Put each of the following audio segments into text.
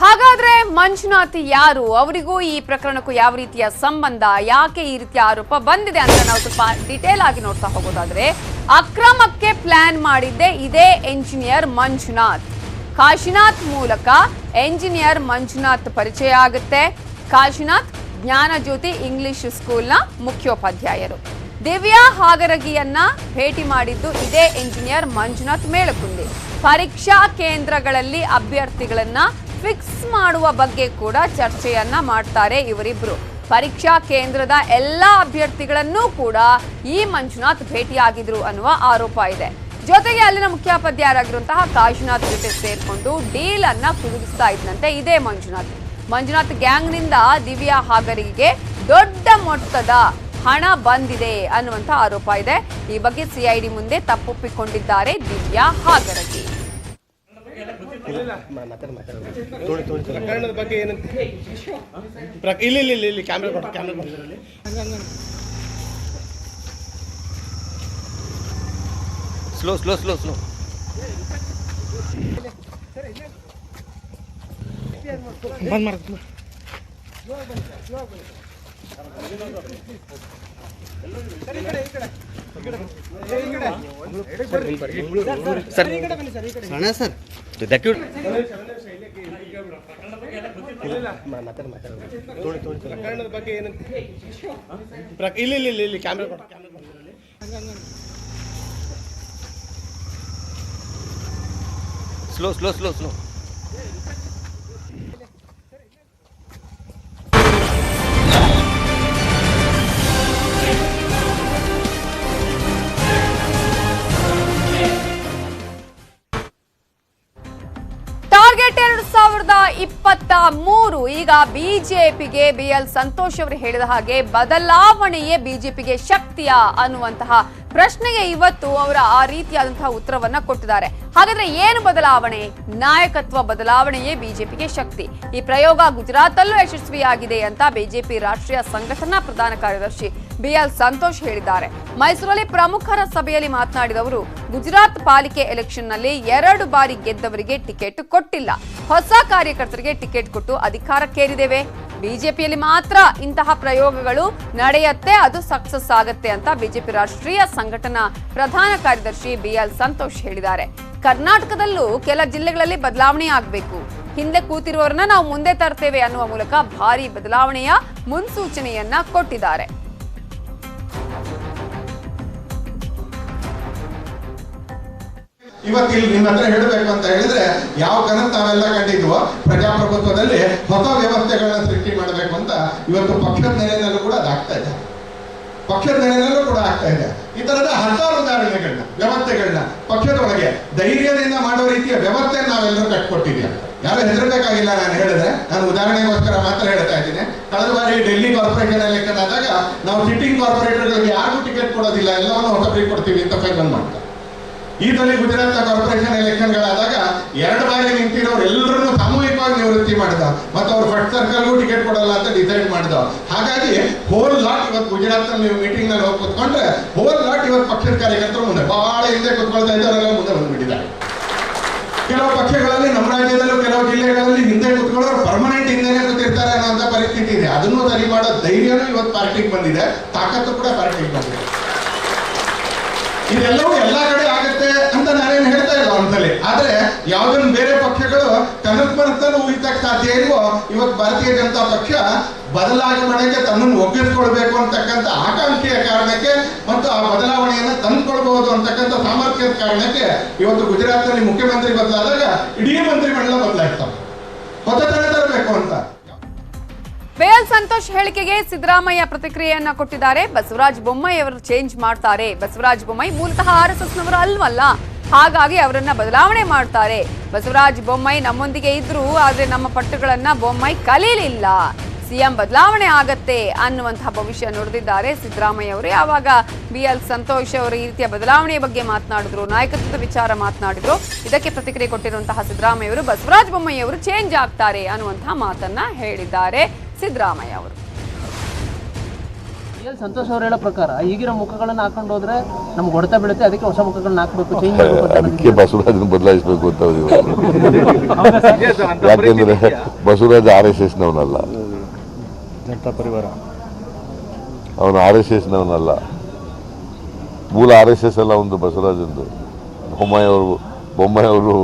ಹಾಗಾದ್ರೆ ಮಂಜುನಾಥ್ ಯಾರು? ಅವರಿಗೂ ಈ ಪ್ರಕರಣಕ್ಕೂ ಯಾವ ರೀತಿಯ ಸಂಬಂಧ, ಯಾಕೆ ಈ ರೀತಿಯ ಆರೋಪ ಬಂದಿದೆ ಅಂತ ನಾವು ಸ್ವಲ್ಪ ಡಿಟೇಲ್ ಆಗಿ ನೋಡ್ತಾ ಹೋಗೋದಾದ್ರೆ, ಅಕ್ರಮಕ್ಕೆ ಪ್ಲಾನ್ ಮಾಡಿದ್ದೆ ಇದೇ ಎಂಜಿನಿಯರ್ ಮಂಜುನಾಥ್. ಕಾಶಿನಾಥ್ ಮೂಲಕ ಎಂಜಿನಿಯರ್ ಮಂಜುನಾಥ್ ಪರಿಚಯ ಆಗುತ್ತೆ. ಕಾಶಿನಾಥ್, ಜ್ಞಾನಜ್ಯೋತಿ ಇಂಗ್ಲಿಷ್ ಸ್ಕೂಲ್ನ ಮುಖ್ಯೋಪಾಧ್ಯಾಯರು. ದಿವ್ಯಾ ಹಾಗರಗಿಯನ್ನ ಭೇಟಿ ಮಾಡಿದ್ದು ಇದೇ ಇಂಜಿನಿಯರ್ ಮಂಜುನಾಥ್ ಮೇಳಕುಂದಿ ಪರೀಕ್ಷಾ ಕೇಂದ್ರಗಳಲ್ಲಿ ಅಭ್ಯರ್ಥಿಗಳನ್ನ ಫಿಕ್ಸ್ ಮಾಡುವ ಬಗ್ಗೆ ಕೂಡ ಚರ್ಚೆಯನ್ನ ಮಾಡ್ತಾರೆ ಇವರಿಬ್ರು. ಪರೀಕ್ಷಾ ಕೇಂದ್ರದ ಎಲ್ಲ ಅಭ್ಯರ್ಥಿಗಳನ್ನೂ ಕೂಡ ಈ ಮಂಜುನಾಥ್ ಭೇಟಿಯಾಗಿದ್ರು ಅನ್ನುವ ಆರೋಪ ಇದೆ. ಜೊತೆಗೆ ಅಲ್ಲಿನ ಮುಖ್ಯೋಪಾಧ್ಯಾಯರಾಗಿರುವಂತಹ ಕಾಶಿನಾಥ್ ಜೊತೆ ಸೇರಿಕೊಂಡು ಡೀಲ್ ಅನ್ನ ಕುದುರಿಸ್ತಾ ಇದ್ದಂತೆ ಇದೇ ಮಂಜುನಾಥ್. ಮಂಜುನಾಥ್ ಗ್ಯಾಂಗ್ನಿಂದ ದಿವ್ಯಾ ಹಾಗರಿಗೆ ದೊಡ್ಡ ಮೊತ್ತದ ಹಣ ಬಂದಿದೆ ಅನ್ನುವಂಥ ಆರೋಪ ಇದೆ. ಈ ಬಗ್ಗೆ ಸಿಐಡಿ ಮುಂದೆ ತಪ್ಪೊಪ್ಪಿಕೊಂಡಿದ್ದಾರೆ ದಿವ್ಯಾ ಹಾಗರಗಿ. ಬಂದ್ ಮಾಡ್ತೀನಿ. ಸರ್ ಸರ್ ಇಲ್ಲಿ ಇಲ್ಲಿ ಇಲ್ಲಿ camera slow slow slow slow ಇಪ್ಪತ್ತ ಮೂರು. ಈಗ ಬಿಜೆಪಿಗೆ ಬಿ ಎಲ್ ಸಂತೋಷ್ ಅವರು ಹೇಳಿದ ಹಾಗೆ ಬದಲಾವಣೆಯೇ ಬಿಜೆಪಿಗೆ ಶಕ್ತಿಯ ಅನ್ನುವಂತಹ ಪ್ರಶ್ನೆಗೆ ಇವತ್ತು ಅವರ ಆ ರೀತಿಯಾದಂತಹ ಉತ್ತರವನ್ನ ಕೊಟ್ಟಿದ್ದಾರೆ. ಹಾಗಾದ್ರೆ ಏನು ಬದಲಾವಣೆ? ನಾಯಕತ್ವ ಬದಲಾವಣೆಯೇ ಬಿಜೆಪಿಗೆ ಶಕ್ತಿ? ಈ ಪ್ರಯೋಗ ಗುಜರಾತಲ್ಲೂ ಯಶಸ್ವಿಯಾಗಿದೆ ಅಂತ ಬಿಜೆಪಿ ರಾಷ್ಟ್ರೀಯ ಸಂಘಟನಾ ಪ್ರಧಾನ ಕಾರ್ಯದರ್ಶಿ ಬಿಎಲ್ ಸಂತೋಷ್ ಹೇಳಿದ್ದಾರೆ. ಮೈಸೂರಲ್ಲಿ ಪ್ರಮುಖರ ಸಭೆಯಲ್ಲಿ ಮಾತನಾಡಿದವರು, ಗುಜರಾತ್ ಪಾಲಿಕೆ ಎಲೆಕ್ಷನ್ನಲ್ಲಿ ಎರಡು ಬಾರಿ ಗೆದ್ದವರಿಗೆ ಟಿಕೆಟ್ ಕೊಟ್ಟಿಲ್ಲ. ಹೊಸ ಕಾರ್ಯಕರ್ತರಿಗೆ ಟಿಕೆಟ್ ಕೊಟ್ಟು ಅಧಿಕಾರಕ್ಕೇರಿದ್ದೇವೆ ಬಿಜೆಪಿಯಲ್ಲಿ ಮಾತ್ರ ಇಂತಹ ಪ್ರಯೋಗಗಳು ನಡೆಯುತ್ತೆ, ಅದು ಸಕ್ಸಸ್ ಆಗತ್ತೆ ಅಂತ ಬಿಜೆಪಿ ರಾಷ್ಟ್ರೀಯ ಸಂಘಟನಾ ಪ್ರಧಾನ ಕಾರ್ಯದರ್ಶಿ ಬಿಎಲ್ ಸಂತೋಷ್ ಹೇಳಿದ್ದಾರೆ. ಕರ್ನಾಟಕದಲ್ಲೂ ಕೆಲ ಜಿಲ್ಲೆಗಳಲ್ಲಿ ಬದಲಾವಣೆ ಆಗಬೇಕು. ಹಿಂದೆ ಕೂತಿರುವವರನ್ನ ನಾವು ಮುಂದೆ ತರ್ತೇವೆ ಅನ್ನುವ ಮೂಲಕ ಭಾರಿ ಬದಲಾವಣೆಯ ಮುನ್ಸೂಚನೆಯನ್ನ ಕೊಟ್ಟಿದ್ದಾರೆ. ಇವತ್ತು ಇಲ್ಲಿ ನಿಮ್ಮ ಹತ್ರ ಹೇಳಬೇಕು ಅಂತ ಹೇಳಿದ್ರೆ, ಯಾವ ಕನಸು ನಾವೆಲ್ಲ ಕಂಡಿದ್ವೋ, ಪ್ರಜಾಪ್ರಭುತ್ವದಲ್ಲಿ ಹೊಸ ವ್ಯವಸ್ಥೆಗಳನ್ನ ಸೃಷ್ಟಿ ಮಾಡಬೇಕು ಅಂತ ಇವತ್ತು ಪಕ್ಷದ ನೆಲೆಯಲ್ಲೂ ಕೂಡ ಅದಾಗ್ತಾ ಇದೆ. ಪಕ್ಷದ ನೆಲೆಯಲ್ಲೂ ಕೂಡ ಆಗ್ತಾ ಇದೆ. ಈ ತರದ ಹತ್ತಾರು ಉದಾಹರಣೆಗಳನ್ನ, ವ್ಯವಸ್ಥೆಗಳನ್ನ ಪಕ್ಷದೊಳಗೆ ಧೈರ್ಯದಿಂದ ಮಾಡೋ ರೀತಿಯ ವ್ಯವಸ್ಥೆ ನಾವೆಲ್ಲರೂ ಕಟ್ಕೊಟ್ಟಿದ್ಯ ಯಾರು ಹೆದರಬೇಕಾಗಿಲ್ಲ ನಾನು ಹೇಳಿದ್ರೆ. ನಾನು ಉದಾಹರಣೆಗೋಸ್ಕರ ಮಾತ್ರ ಹೇಳ್ತಾ ಇದ್ದೀನಿ. ಕಳೆದ ಬಾರಿ ಡೆಲ್ಲಿ ಕಾರ್ಪೊರೇಷನ್ ಎಲೆಕ್ಷನ್ ಆದಾಗ ನಾವು ಸಿಟ್ಟಿಂಗ್ ಕಾರ್ಪೊರೇಟರ್ಗಳಿಗೆ ಯಾರಿಗೂ ಟಿಕೆಟ್ ಕೊಡೋದಿಲ್ಲ, ಎಲ್ಲವನ್ನು ಹೊಸಬರಿಗೆ ಕೊಡ್ತೀವಿ ಅಂತ ಫೈನಲ್ ಮಾಡ್ತಾರೆ. ಈ ಸಲ ಗುಜರಾತ್ ಕಾರ್ಪೊರೇಷನ್ ಎಲೆಕ್ಷನ್ಗಳಾದಾಗ ಎರಡು ಬಾರಿ ನಿಂತಿರೋರು ಎಲ್ಲರನ್ನು ಸಾಮೂಹಿಕವಾಗಿ ನಿವೃತ್ತಿ ಮಾಡಿದ ಮತ್ತು ಅವ್ರು ಫಸ್ಟ್ ಸರ್ಕಲ್ಗೂ ಟಿಕೆಟ್ ಕೊಡಲ್ಲ ಅಂತ ಡಿಸೈಡ್ ಮಾಡಿದ ಹಾಗಾಗಿ ಹೋಲ್ ಲಾಟ್ ಇವತ್ತು ಗುಜರಾತ್ ನೀವು ಮೀಟಿಂಗ್ನಲ್ಲಿ ಹೋಗಿ ಕುತ್ಕೊಂಡ್ರೆ ಹೋಲ್ ಲಾಟ್ ಇವತ್ತು ಪಕ್ಷದ ಕಾರ್ಯಕರ್ತರು ಮುಂದೆ ಬಹಳ ಹಿಂದೆ ಕುತ್ಕೊಳ್ತಾ ಇದ್ದವರೆಲ್ಲ ಮುಂದೆ ಬಂದ್ಬಿಟ್ಟಿದ್ದಾರೆ. ಕೆಲವು ಪಕ್ಷಗಳಲ್ಲಿ ನಮ್ಮ ರಾಜ್ಯದಲ್ಲೂ, ಕೆಲವು ಜಿಲ್ಲೆಗಳಲ್ಲಿ ಹಿಂದೆ ಕುತ್ಕೊಳ್ಳೋರು ಪರ್ಮನೆಂಟ್ ಹಿಂದೆನೆ ಕೂತಿರ್ತಾರೆ ಅನ್ನೋಂಥ ಪರಿಸ್ಥಿತಿ ಇದೆ. ಅದನ್ನು ಸರಿ ಮಾಡೋ ಧೈರ್ಯನೂ ಇವತ್ತು ಪಾರ್ಟಿಗೆ ಬಂದಿದೆ. ತಾಕತ್ತು ಕೂಡ ಪಾರ್ಟಿಗೆ ಬಂದಿದೆ. ಇದೆಲ್ಲವೂ ಎಲ್ಲಾ ಕಡೆ ಆಗುತ್ತೆ ಅಂತ ನಾನೇನು ಹೇಳ್ತಾ ಇಲ್ಲ ಒಂದ್ಸಲಿ ಆದ್ರೆ ಯಾವ್ದನ್ನ ಬೇರೆ ಪಕ್ಷಗಳು ಕನಸು ಉಳಿತಕ್ಕೆ ಸಾಧ್ಯ ಇಲ್ವೋ, ಇವತ್ತು ಭಾರತೀಯ ಜನತಾ ಪಕ್ಷ ಬದಲಾವಣೆಗೆ ತನ್ನನ್ನು ಒಗ್ಗಿಸ್ಕೊಳ್ಬೇಕು ಅಂತಕ್ಕಂಥ ಆಕಾಂಕ್ಷೆಯ ಕಾರಣಕ್ಕೆ ಮತ್ತು ಆ ಬದಲಾವಣೆಯನ್ನು ತಂದುಕೊಳ್ಬಹುದು ಅಂತಕ್ಕಂಥ ಸಾಮರ್ಥ್ಯದ ಕಾರಣಕ್ಕೆ ಇವತ್ತು ಗುಜರಾತ್ನಲ್ಲಿ ಮುಖ್ಯಮಂತ್ರಿ ಬದಲಾದಾಗ ಇಡೀ ಮಂತ್ರಿಮಂಡಲ ಬದಲಾಗ್ತಾವೆ. ಹೊಸತನ ತರಬೇಕು ಅಂತ. ಬೇಲ್ ಸಂತೋಷ್ ಹೇಳಿಕೆಗೆ ಸಿದ್ದರಾಮಯ್ಯ ಪ್ರತಿಕ್ರಿಯೆಯನ್ನ ಕೊಟ್ಟಿದ್ದಾರೆ. ಬಸವರಾಜ ಬೊಮ್ಮಾಯಿ ಅವರು ಚೇಂಜ್ ಮಾಡ್ತಾರೆ. ಬಸವರಾಜ ಬೊಮ್ಮಾಯಿ ಮೂಲತಃ ಆರ್ ಎಸ್ ಎಸ್ನವರು ಅಲ್ವಲ್ಲ? ಹಾಗಾಗಿ ಅವರನ್ನ ಬದಲಾವಣೆ ಮಾಡ್ತಾರೆ. ಬಸವರಾಜ್ ಬೊಮ್ಮಾಯಿ ನಮ್ಮೊಂದಿಗೆ ಇದ್ರು, ಆದ್ರೆ ನಮ್ಮ ಪಟ್ಟುಗಳನ್ನ ಬೊಮ್ಮಾಯಿ ಕಲೀಲಿಲ್ಲ. ಸಿಎಂ ಬದಲಾವಣೆ ಆಗತ್ತೆ ಅನ್ನುವಂತಹ ಭವಿಷ್ಯ ನುಡಿದಿದ್ದಾರೆ ಸಿದ್ದರಾಮಯ್ಯ ಅವರು. ಯಾವಾಗ ಬಿ ಎಲ್ ಸಂತೋಷ್ ಅವರು ಈ ರೀತಿಯ ಬದಲಾವಣೆಯ ಬಗ್ಗೆ ಮಾತನಾಡಿದ್ರು, ನಾಯಕತ್ವದ ವಿಚಾರ ಮಾತನಾಡಿದ್ರು. ಇದಕ್ಕೆ ಪ್ರತಿಕ್ರಿಯೆ ಕೊಟ್ಟಿರುವಂತಹ ಸಿದ್ದರಾಮಯ್ಯ ಅವರು, ಬಸವರಾಜ ಬೊಮ್ಮಾಯಿ ಅವರು ಚೇಂಜ್ ಆಗ್ತಾರೆ ಅನ್ನುವಂತಹ ಮಾತನ್ನ ಹೇಳಿದ್ದಾರೆ ಸಿದ್ದರಾಮಯ್ಯ ಅವರು. ಸಂತೋಷ್ ಅವ್ರು ಹೇಳೋ ಪ್ರಕಾರ ಈಗಿರೋ ಮುಖಗಳನ್ನ ಹಾಕೊಂಡು ಹೋದ್ರೆ ನಮ್ಗೆ ಹೊಡೆತ ಬೀಳುತ್ತೆ ಅದಕ್ಕೆ ಹೊಸ ಮುಖಗಳನ್ನ ಹಾಕ್ಬೇಕು ಚೇಂಜ್ ಮಾಡಬೇಕು ಅದಕ್ಕೆ ಬಸವರಾಜನ ಬದಲಾಯಿಸಬೇಕು ಅಂತ. ಯಾಕೆಂದ್ರೆ ಬಸವರಾಜ ಆರ್ ಎಸ್ ಎಸ್ ನವನಲ್ಲ ಜನತಾ ಪರಿವಾರ. ಅವನು ಆರ್ ಎಸ್ ಎಸ್ ನವನಲ್ಲ ಮೂಲ ಆರ್ ಎಸ್ ಎಸ್ ಅಲ್ಲ ಒಂದು ಬಸವರಾಜಂದು. ಹೊಮ್ಮಾಯಿ ಅವರು ಬೊಮ್ಮಾಯಿ ಅವರು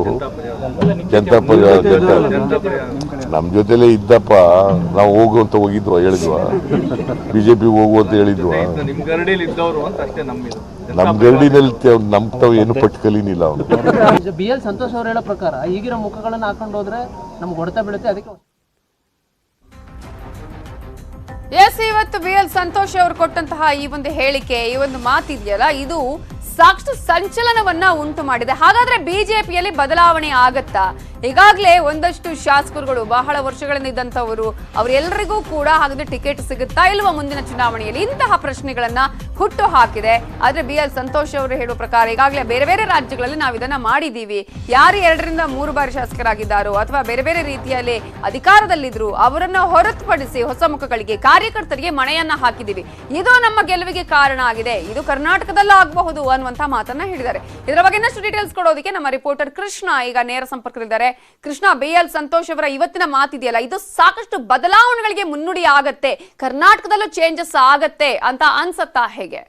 ಜನತಾ ಪರಿವಾರ ಜನತಾ ನಮ್ ಜೊತೆಲೆ ಇದ್ದಪ್ಪ. ನಾವು ಹೋಗು ಅಂತ ಹೋಗಿದ್ವ ಹೇಳಿದ್ವಾ. ಬಿಜೆಪಿ ಹೋಗು ಅಂತ ಹೇಳಿದ್ವಾ. ನಿಮ್ ಗರಡಿಲಿ ಇದ್ದವರು ಅಂತ ಅಷ್ಟೇ ನಮ್ಮಿದು ನಮ್ ಗರಡಿನಲ್ಲಿ ನಮ್ ತಾವ್ ಏನು ಪಟ್ಟು ಕಲೀನಿಲ್ಲ ಅವನು. ಬಿ ಎಲ್ ಸಂತೋಷ್ ಅವ್ರು ಹೇಳೋ ಪ್ರಕಾರ ಈಗಿರೋ ಮುಖಗಳನ್ನ ಹಾಕೊಂಡು ಹೋದ್ರೆ ನಮ್ಗೆ ಹೊಡೆತ ಬೀಳುತ್ತೆ ಅದಕ್ಕೆ ಎಸ್ ಇವತ್ತು ಬಿ ಎಲ್ ಸಂತೋಷ್ ಅವರು ಕೊಟ್ಟಂತಹ ಈ ಒಂದು ಹೇಳಿಕೆ ಈ ಒಂದು ಮಾತಿದೆಯಲ್ಲ ಇದು ಸಾಕಷ್ಟು ಸಂಚಲನವನ್ನ ಉಂಟು ಮಾಡಿದೆ. ಹಾಗಾದ್ರೆ ಬಿಜೆಪಿಯಲ್ಲಿ ಬದಲಾವಣೆ ಆಗತ್ತಾ? ಈಗಾಗಲೇ ಒಂದಷ್ಟು ಶಾಸಕರುಗಳು ಬಹಳ ವರ್ಷಗಳಿಂದ ಇದ್ದಂಥವರು ಅವರೆಲ್ಲರಿಗೂ ಕೂಡ ಹಾಗಾದ್ರೆ ಟಿಕೆಟ್ ಸಿಗುತ್ತಾ ಇಲ್ವಾ ಮುಂದಿನ ಚುನಾವಣೆಯಲ್ಲಿ? ಇಂತಹ ಪ್ರಶ್ನೆಗಳನ್ನ ಹುಟ್ಟು ಹಾಕಿದೆ. ಆದ್ರೆ ಬಿ ಎಲ್ ಸಂತೋಷ್ ಅವರು ಹೇಳುವ ಪ್ರಕಾರ ಈಗಾಗಲೇ ಬೇರೆ ಬೇರೆ ರಾಜ್ಯಗಳಲ್ಲಿ ನಾವು ಇದನ್ನ ಮಾಡಿದ್ದೀವಿ ಯಾರು ಎರಡರಿಂದ ಮೂರು ಬಾರಿ ಶಾಸಕರಾಗಿದ್ದಾರೋ ಅಥವಾ ಬೇರೆ ಬೇರೆ ರೀತಿಯಲ್ಲಿ ಅಧಿಕಾರದಲ್ಲಿದ್ರು, ಅವರನ್ನ ಹೊರತುಪಡಿಸಿ ಹೊಸ ಮುಖಗಳಿಗೆ ಕಾರ್ಯಕರ್ತರಿಗೆ ಮನೆಯನ್ನ ಹಾಕಿದ್ದೀವಿ ಇದು ನಮ್ಮ ಗೆಲುವಿಗೆ ಕಾರಣ ಆಗಿದೆ. ಇದು ಕರ್ನಾಟಕದಲ್ಲೂ ಆಗಬಹುದು ಅನ್ನುವಂತ ಮಾತನ್ನ ಹೇಳಿದ್ದಾರೆ. ಇದರ ಬಗ್ಗೆ ಇನ್ನಷ್ಟು ಡೀಟೇಲ್ಸ್ ಕೊಡೋದಕ್ಕೆ ನಮ್ಮ ರಿಪೋರ್ಟರ್ ಕೃಷ್ಣ ಈಗ ನೇರ ಸಂಪರ್ಕದಲ್ಲಿದ್ದಾರೆ. ಕೃಷ್ಣ ಬಿ ಎಲ್ ಸಂತೋಷ್ ಅವರ ಇವತ್ತಿನ ಮಾತಿದೆಯಲ್ಲ, ಇದು ಸಾಕಷ್ಟು ಬದಲಾವಣೆಗಳಿಗೆ ಮುನ್ನುಡಿ ಆಗತ್ತೆ. ಕರ್ನಾಟಕದಲ್ಲೂ ಚೇಂಜಸ್ ಆಗತ್ತೆ ಅಂತ ಅನ್ಸತ್ತಾ ಹೇಗೆ?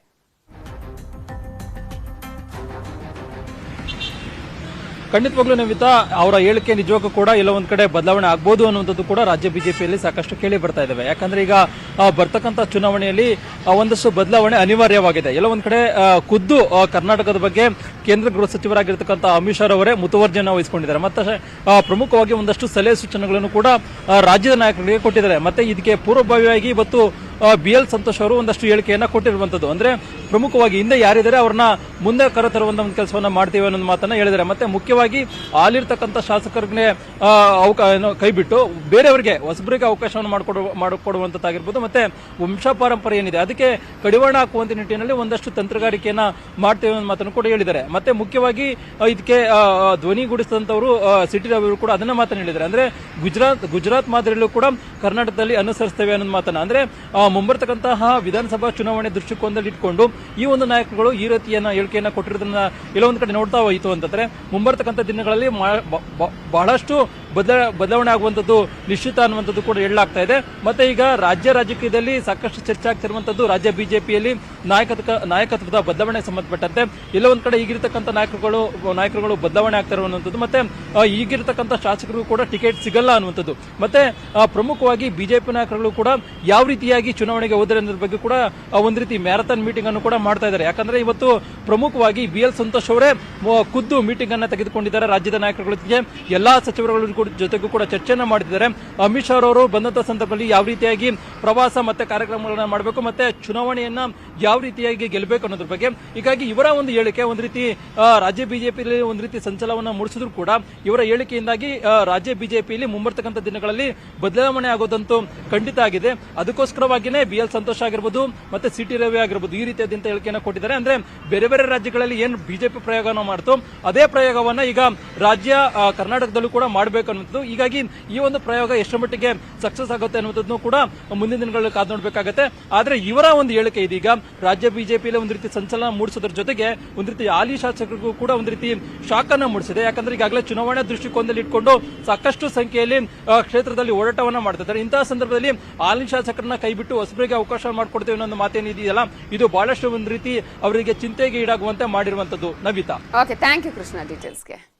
ಖಂಡಿತವಾಗ್ಲೂ ನಮಿತಾ ಅವರ ಹೇಳಿಕೆ ನಿಜವಾಗೂ ಕೂಡ ಎಲ್ಲ ಕಡೆ ಬದಲಾವಣೆ ಆಗ್ಬೋದು ಅನ್ನುವಂಥದ್ದು ಕೂಡ ರಾಜ್ಯ ಬಿಜೆಪಿಯಲ್ಲಿ ಸಾಕಷ್ಟು ಕೇಳಿ ಬರ್ತಾ ಇದಾವೆ. ಯಾಕಂದ್ರೆ ಈಗ ಬರ್ತಕ್ಕಂಥ ಚುನಾವಣೆಯಲ್ಲಿ ಒಂದಷ್ಟು ಬದಲಾವಣೆ ಅನಿವಾರ್ಯವಾಗಿದೆ. ಎಲ್ಲ ಕಡೆ ಖುದ್ದು ಕರ್ನಾಟಕದ ಬಗ್ಗೆ ಕೇಂದ್ರ ಗೃಹ ಸಚಿವರಾಗಿರ್ತಕ್ಕಂಥ ಅಮಿತ್ ಶಾ ಅವರೇ ಮುತುವರ್ಜಿಯನ್ನು ವಹಿಸಿಕೊಂಡಿದ್ದಾರೆ. ಮತ್ತೆ ಪ್ರಮುಖವಾಗಿ ಒಂದಷ್ಟು ಸಲಹೆ ಸೂಚನೆಗಳನ್ನು ಕೂಡ ರಾಜ್ಯದ ನಾಯಕರಿಗೆ ಕೊಟ್ಟಿದ್ದಾರೆ. ಮತ್ತೆ ಇದಕ್ಕೆ ಪೂರ್ವಭಾವಿಯಾಗಿ ಇವತ್ತು ಬಿ ಎಲ್ ಸಂತೋಷ್ ಅವರು ಒಂದಷ್ಟು ಹೇಳಿಕೆಯನ್ನ ಕೊಟ್ಟಿರುವಂತದ್ದು. ಅಂದ್ರೆ ಪ್ರಮುಖವಾಗಿ ಹಿಂದೆ ಯಾರಿದ್ದಾರೆ ಅವ್ರನ್ನ ಮುಂದೆ ಕರೆತರುವಂತ ಒಂದು ಕೆಲಸವನ್ನ ಮಾಡ್ತೀವಿ ಅನ್ನೋ ಮಾತನ್ನ ಹೇಳಿದ್ದಾರೆ. ಮತ್ತೆ ಮುಖ್ಯವಾಗಿ ಅಲ್ಲಿರ್ತಕ್ಕಂಥ ಶಾಸಕರಿಗೆ ಆ, ಅವಕ- ಏನು, ಕೈಬಿಟ್ಟು ಬೇರೆಯವರಿಗೆ ಹೊಸಬರಿಗೆ ಅವಕಾಶವನ್ನು ಮಾಡಿಕೊಡು ಮಾಡಿಕೊಡುವಂತದ್ದಾಗಿರ್ಬೋದು. ಮತ್ತೆ ವಂಶ ಪಾರಂಪರ್ಯ ಏನಿದೆ ಅದಕ್ಕೆ ಕಡಿವಾಣ ಹಾಕುವಂತ ನಿಟ್ಟಿನಲ್ಲಿ ಒಂದಷ್ಟು ತಂತ್ರಗಾರಿಕೆಯನ್ನ ಮಾಡ್ತೇವೆ ಅನ್ನೋ ಮಾತನ್ನು ಕೂಡ ಹೇಳಿದ್ದಾರೆ. ಮತ್ತೆ ಮುಖ್ಯವಾಗಿ ಇದಕ್ಕೆ ಧ್ವನಿಗೂಡಿಸಿದಂಥವರು ಸಿಟಿ ರವಿಯವರು ಕೂಡ ಅದನ್ನ ಮಾತನ್ನ ಹೇಳಿದ್ದಾರೆ. ಅಂದ್ರೆ ಗುಜರಾತ್ ಗುಜರಾತ್ ಮಾದರಿಯಲ್ಲೂ ಕೂಡ ಕರ್ನಾಟಕದಲ್ಲಿ ಅನುಸರಿಸ್ತೇವೆ ಅನ್ನೋ ಮಾತನ್ನ. ಅಂದ್ರೆ ಮುಂಬರ್ತಕ್ಕಂತಹ ವಿಧಾನಸಭಾ ಚುನಾವಣೆ ದೃಷ್ಟಿಕೋನದಲ್ಲಿ ಇಟ್ಕೊಂಡು ಈ ಒಂದು ನಾಯಕರುಗಳು ಈ ರೀತಿಯನ್ನ ಹೇಳಿಕೆಯನ್ನ ಕೊಟ್ಟಿರೋದನ್ನ ಒಂದ್ ಕಡೆ ನೋಡ್ತಾ ಹೋಯಿತು ಅಂತಂದ್ರೆ ಮುಂಬರ್ತಕ್ಕಂಥ ದಿನಗಳಲ್ಲಿ ಬಹಳಷ್ಟು ಬದಲ ಬದಲಾವಣೆ ಆಗುವಂಥದ್ದು ನಿಶ್ಚಿತ ಅನ್ನುವಂಥದ್ದು ಕೂಡ ಹೇಳಲಾಗ್ತಾ ಇದೆ. ಮತ್ತೆ ಈಗ ರಾಜ್ಯ ರಾಜಕೀಯದಲ್ಲಿ ಸಾಕಷ್ಟು ಚರ್ಚೆ ಆಗ್ತಿರುವಂಥದ್ದು ರಾಜ್ಯ ಬಿಜೆಪಿಯಲ್ಲಿ ನಾಯಕತ್ವ ನಾಯಕತ್ವದ ಬದಲಾವಣೆ ಸಂಬಂಧಪಟ್ಟಂತೆ. ಎಲ್ಲ ಒಂದ್ ಕಡೆ ಈಗಿರ್ತಕ್ಕಂಥ ನಾಯಕರುಗಳು ನಾಯಕರುಗಳು ಬದಲಾವಣೆ ಆಗ್ತಾ ಇರುವಂತದ್ದು ಮತ್ತೆ ಈಗಿರತಕ್ಕಂಥ ಶಾಸಕರು ಕೂಡ ಟಿಕೆಟ್ ಸಿಗಲ್ಲ ಅನ್ನುವಂಥದ್ದು. ಮತ್ತೆ ಪ್ರಮುಖವಾಗಿ ಬಿಜೆಪಿ ನಾಯಕರುಗಳು ಕೂಡ ಯಾವ ರೀತಿಯಾಗಿ ಚುನಾವಣೆಗೆ ಹೋದರೆ ಅನ್ನೋದ್ರ ಬಗ್ಗೆ ಕೂಡ ಒಂದು ರೀತಿ ಮ್ಯಾರಥಾನ್ ಮೀಟಿಂಗ್ ಅನ್ನು ಕೂಡ ಮಾಡ್ತಾ ಇದ್ದಾರೆ. ಯಾಕಂದ್ರೆ ಇವತ್ತು ಪ್ರಮುಖವಾಗಿ ಬಿ ಎಲ್ ಸಂತೋಷ್ ಅವರೇ ಖುದ್ದು ಮೀಟಿಂಗ್ ಅನ್ನ ತೆಗೆದುಕೊಂಡಿದ್ದಾರೆ ರಾಜ್ಯದ ನಾಯಕರುಗಳ ಜೊತೆಗೆ. ಎಲ್ಲಾ ಸಚಿವರುಗಳು ಜೊತೆಗೂ ಕೂಡ ಚರ್ಚೆಯನ್ನ ಮಾಡಿದ್ದಾರೆ ಅಮಿತ್ ಶಾ ಅವರು ಬಂದಂತಹ ಸಂದರ್ಭದಲ್ಲಿ ಯಾವ ರೀತಿಯಾಗಿ ಪ್ರವಾಸ ಮತ್ತೆ ಕಾರ್ಯಕ್ರಮಗಳನ್ನ ಮಾಡಬೇಕು ಮತ್ತೆ ಚುನಾವಣೆಯನ್ನ ಯಾವ ರೀತಿಯಾಗಿ ಗೆಲ್ಲಬೇಕು ಅನ್ನೋದ್ರ ಬಗ್ಗೆ. ಹೀಗಾಗಿ ಇವರ ಒಂದು ಹೇಳಿಕೆ, ಒಂದ್ ರೀತಿ ರಾಜ್ಯ ಬಿಜೆಪಿಯಲ್ಲಿ ಒಂದ್ ರೀತಿ ಸಂಚಲನವನ್ನ ಮೂಡಿಸಿದ್ರು ಕೂಡ ಇವರ ಹೇಳಿಕೆಯಿಂದಾಗಿ ರಾಜ್ಯ ಬಿಜೆಪಿಯಲ್ಲಿ ಮುಂಬರ್ತಕ್ಕಂಥ ದಿನಗಳಲ್ಲಿ ಬದಲಾವಣೆ ಆಗೋದಂತೂ ಖಂಡಿತ ಆಗಿದೆ. ಅದಕ್ಕೋಸ್ಕರವಾಗಿನೇ ಬಿ ಎಲ್ ಸಂತೋಷ್ ಆಗಿರ್ಬೋದು ಮತ್ತೆ ಸಿ ಟಿ ರವಿ ಆಗಿರ್ಬೋದು ಈ ರೀತಿಯಾದಂತ ಹೇಳಿಕೆಯನ್ನು ಕೊಟ್ಟಿದ್ದಾರೆ. ಅಂದ್ರೆ ಬೇರೆ ಬೇರೆ ರಾಜ್ಯಗಳಲ್ಲಿ ಏನು ಬಿಜೆಪಿ ಪ್ರಯೋಗನ ಮಾಡ್ತು, ಅದೇ ಪ್ರಯೋಗವನ್ನ ಈಗ ರಾಜ್ಯ ಕರ್ನಾಟಕದಲ್ಲೂ ಕೂಡ ಮಾಡಬೇಕು ಅನ್ನುವಂಥದ್ದು. ಹೀಗಾಗಿ ಈ ಒಂದು ಪ್ರಯೋಗ ಎಷ್ಟು ಮಟ್ಟಿಗೆ ಸಕ್ಸಸ್ ಆಗುತ್ತೆ ಅನ್ನುವಂಥದ್ದು ಕೂಡ ಮುಂದಿನ ದಿನಗಳಲ್ಲಿ ಕಾದು ನೋಡಬೇಕಾಗುತ್ತೆ. ಆದರೆ ಇವರ ಒಂದು ಹೇಳಿಕೆ ಇದೀಗ, ರಾಜ್ಯ ಬಿಜೆಪಿಯಲ್ಲಿ ಒಂದು ರೀತಿ ಸಂಚಲನ ಮೂಡಿಸೋದ್ರ ಜೊತೆಗೆ ಒಂದು ರೀತಿ ಹಾಲಿ ಶಾಸಕರಿಗೂ ಕೂಡ ಒಂದು ರೀತಿ ಶಾಕ್ ಮೂಡಿಸಿದೆ. ಯಾಕಂದ್ರೆ ಈಗಾಗಲೇ ಚುನಾವಣಾ ದೃಷ್ಟಿಕೋನದಲ್ಲಿ ಇಟ್ಕೊಂಡು ಸಾಕಷ್ಟು ಸಂಖ್ಯೆಯಲ್ಲಿ ಕ್ಷೇತ್ರದಲ್ಲಿ ಓಡಾಟವನ್ನ ಮಾಡ್ತಿದ್ದಾರೆ. ಇಂತಹ ಸಂದರ್ಭದಲ್ಲಿ ಹಾಲಿ ಶಾಸಕರನ್ನ ಕೈಬಿಟ್ಟು ಹೊಸಬರಿಗೆ ಅವಕಾಶ ಮಾಡಿಕೊಡ್ತೇವೆ ಅನ್ನೋ ಮಾತೇನಿದೆಯಲ್ಲ ಇದು ಬಹಳಷ್ಟು ಒಂದು ರೀತಿ ಅವರಿಗೆ ಚಿಂತೆಗೆ ಈಡಾಗುವಂತೆ ಮಾಡಿರುವಂತದ್ದು Navitha. Okay thank you Krishna ಡೀಟೇಲ್ಸ್ಗೆ